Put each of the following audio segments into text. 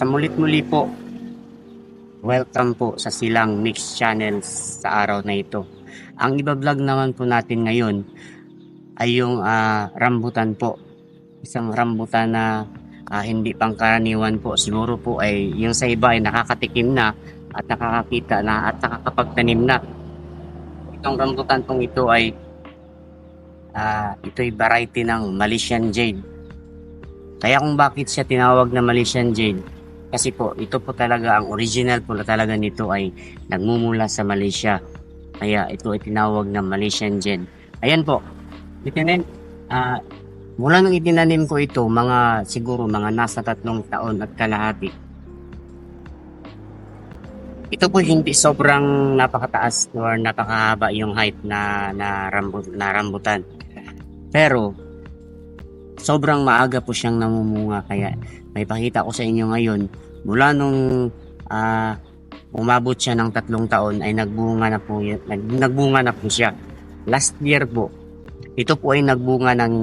sa mulit muli po, welcome po sa Silang Mix Channel sa araw na ito. Ang ibablog naman po natin ngayon ay yung ah, rambutan po. Isang rambutan na ah, hindi pangkaraniwan po. Siguro po ay yung sa iba ay nakakatikim na at nakakakita na at nakakapagtanim na. Itong rambutan pong ito ay ah, ito ay variety ng Malaysian Jade. Kaya kung bakit siya tinawag na Malaysian Jade, kasi po, ito po talaga, ang original po talaga nito ay nagmumula sa Malaysia. Kaya ito ay tinawag na Malaysian Jade. Ayan po, itinanim, ah, mula nung itinanim ko ito, mga siguro mga nasa tatlong taon at kalahati. Ito po hindi sobrang napakataas or napakahaba yung height na, na, rambu, na rambutan. Pero, sobrang maaga po siyang namumunga. Kaya may pakita ko sa inyo ngayon mula nung ah, umabot siya ng tatlong taon ay nagbunga na po yun, nag, nagbunga na po siya. Last year po ito po ay nagbunga ng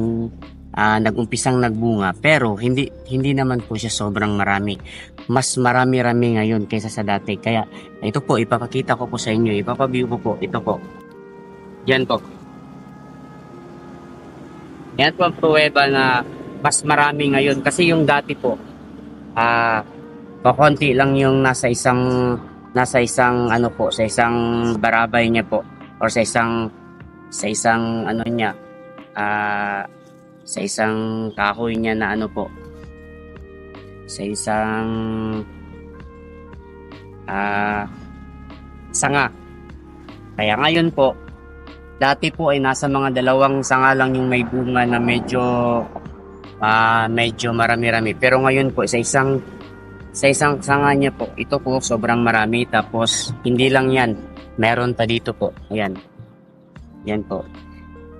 ah, nagumpisang nagbunga. Pero hindi hindi naman po siya sobrang marami. Mas marami-rami ngayon kaysa sa dati. Kaya ito po ipapakita ko po sa inyo. Ipapaview ko po ito po. Yan po yan po ang pruweba na mas marami ngayon. Kasi yung dati po ah pakonti lang yung nasa isang nasa isang ano po sa isang barabay niya po. Or sa isang sa isang ano niya ah sa isang kahoy niya na ano po. Sa isang ah sanga. Kaya ngayon po Dati po ay nasa mga dalawang sanga lang yung may bunga na medyo ah medyo marami-rami. Pero ngayon po sa isang sa isang sanga niya po, ito po sobrang marami tapos hindi lang 'yan. Meron pa dito po. Ayan. Yan po.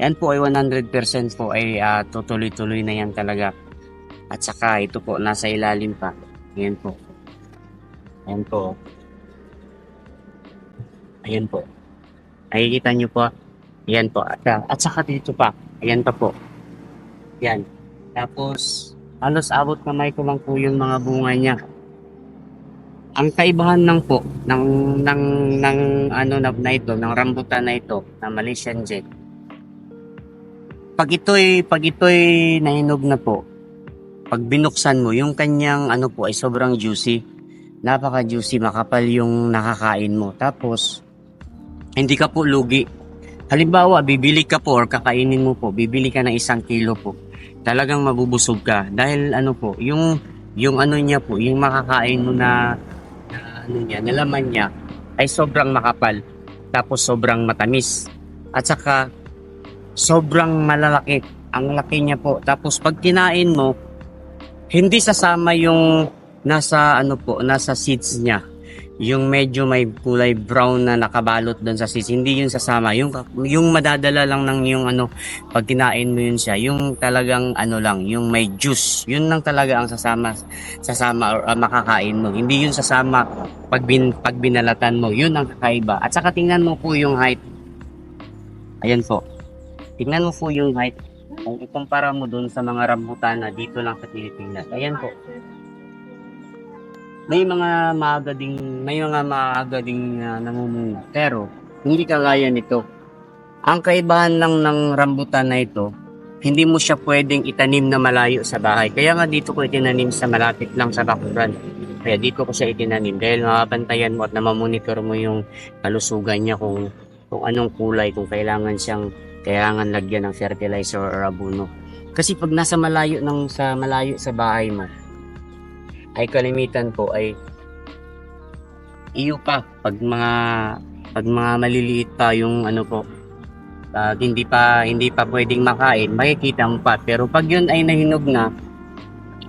Yan po ay 100% po ay ah, tutuloy-tuloy na yan talaga. At saka ito po nasa ilalim pa. Ayan po. Ayan po. Ayan po. Nakikita niyo po. Ayan po. At, at saka dito pa. Ayan pa po. Yan. Tapos, halos abot kamay ko lang po yung mga bunga niya. Ang kaibahan lang po ng ng ng ano na, na ito, ng rambutan na ito, na Malaysian Jet. Pag ito'y pag ito'y nahinog na po, pag binuksan mo, yung kanyang ano po ay sobrang juicy. Napaka juicy, makapal yung nakakain mo. Tapos hindi ka po lugi. Halimbawa, bibili ka po or kakainin mo po, bibili ka ng isang kilo po. Talagang mabubusog ka dahil ano po, yung yung ano niya po, yung makakain mo na, na ano niya, nalaman niya ay sobrang makapal. Tapos sobrang matamis. At saka sobrang malalaki. Ang laki niya po. Tapos pag kinain mo, hindi sasama yung nasa ano po, nasa seeds niya yung medyo may kulay brown na nakabalot doon sa seeds, hindi yun sasama. Yung, yung madadala lang ng yung ano, pag kinain mo yun siya, yung talagang ano lang, yung may juice, yun lang talaga ang sasama, sasama or ah, makakain mo. Hindi yun sasama pag, bin, pag binalatan mo, yun ang kakaiba. At saka tingnan mo po yung height. Ayan po. Tingnan mo po yung height. Kung ikumpara mo dun sa mga rambutan na dito lang sa Pilipinas. Ayan po may mga maaga may mga maaga ding uh, pero hindi kagaya nito. Ang kaibahan lang ng rambutan na ito hindi mo siya pwedeng itanim na malayo sa bahay. Kaya nga dito ko itinanim sa malapit lang sa bakuran. Kaya dito ko siya itinanim dahil mapapantayan mo at namamonitor mo yung kalusugan niya kung kung anong kulay kung kailangan siyang kailangan lagyan ng fertilizer or abono kasi pag nasa malayo ng sa malayo sa bahay mo ay kalimitan po ay iyo pa pag mga pag mga maliliit pa yung ano po. Pag hindi pa hindi pa pwedeng makain makikita mo pa. Pero pag yun ay nahinog na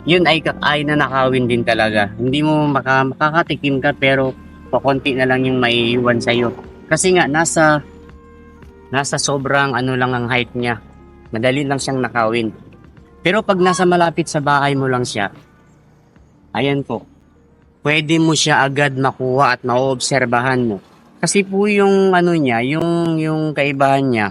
yun ay ay na nakawin din talaga. Hindi mo maka, makakatikim ka pero pakonti na lang yung maiiwan sa iyo kasi nga nasa nasa sobrang ano lang ang height niya. Madali lang siyang nakawin. Pero pag nasa malapit sa bahay mo lang siya Ayan po. Pwede mo siya agad makuha at maobserbahan mo. Kasi po yung ano niya, yung yung kaibahan niya,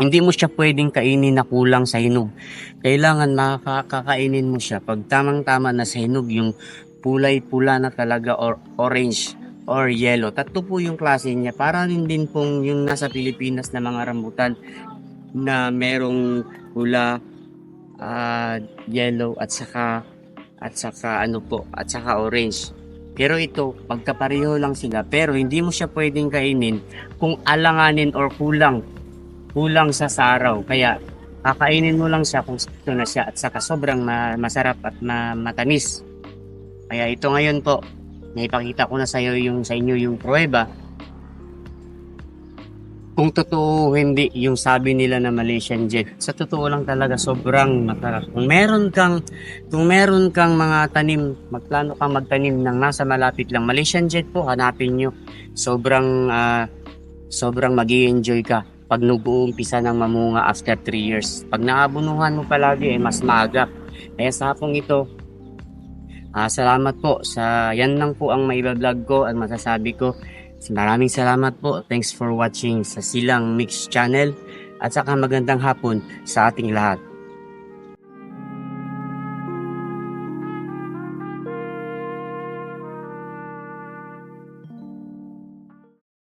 hindi mo siya pwedeng kainin na kulang sa hinog. Kailangan makakainin mo siya pag tamang-tama na sa hinog yung kulay pula na talaga or orange or yellow. Tatlo po yung klase niya. Para rin din pong yung nasa Pilipinas na mga rambutan na merong pula, ah, yellow at saka at saka ano po, at saka orange. Pero ito, pagkapareho lang sila, pero hindi mo siya pwedeng kainin kung alanganin or kulang kulang sa sa araw. Kaya kakainin mo lang siya kung sakto na siya at saka sobrang ma- masarap at ma- matamis. Kaya ito ngayon po, naipakita ko na sa iyo yung sa inyo yung pruweba. Kung totoo hindi yung sabi nila na Malaysian Jet, sa totoo lang talaga sobrang masarap. Kung meron kang kung meron kang mga tanim, magplano kang magtanim ng nasa malapit lang Malaysian Jet po, hanapin nyo. Sobrang ah, sobrang magi enjoy ka pag nag-uumpisa ng mamunga after 3 years. Pag naabunuhan mo palagi, eh, mas maaga. Kaya sa hapong ito, ah, salamat po sa yan lang po ang maibablog ko at masasabi ko. Maraming salamat po. Thanks for watching sa Silang Mix Channel at saka magandang hapon sa ating lahat.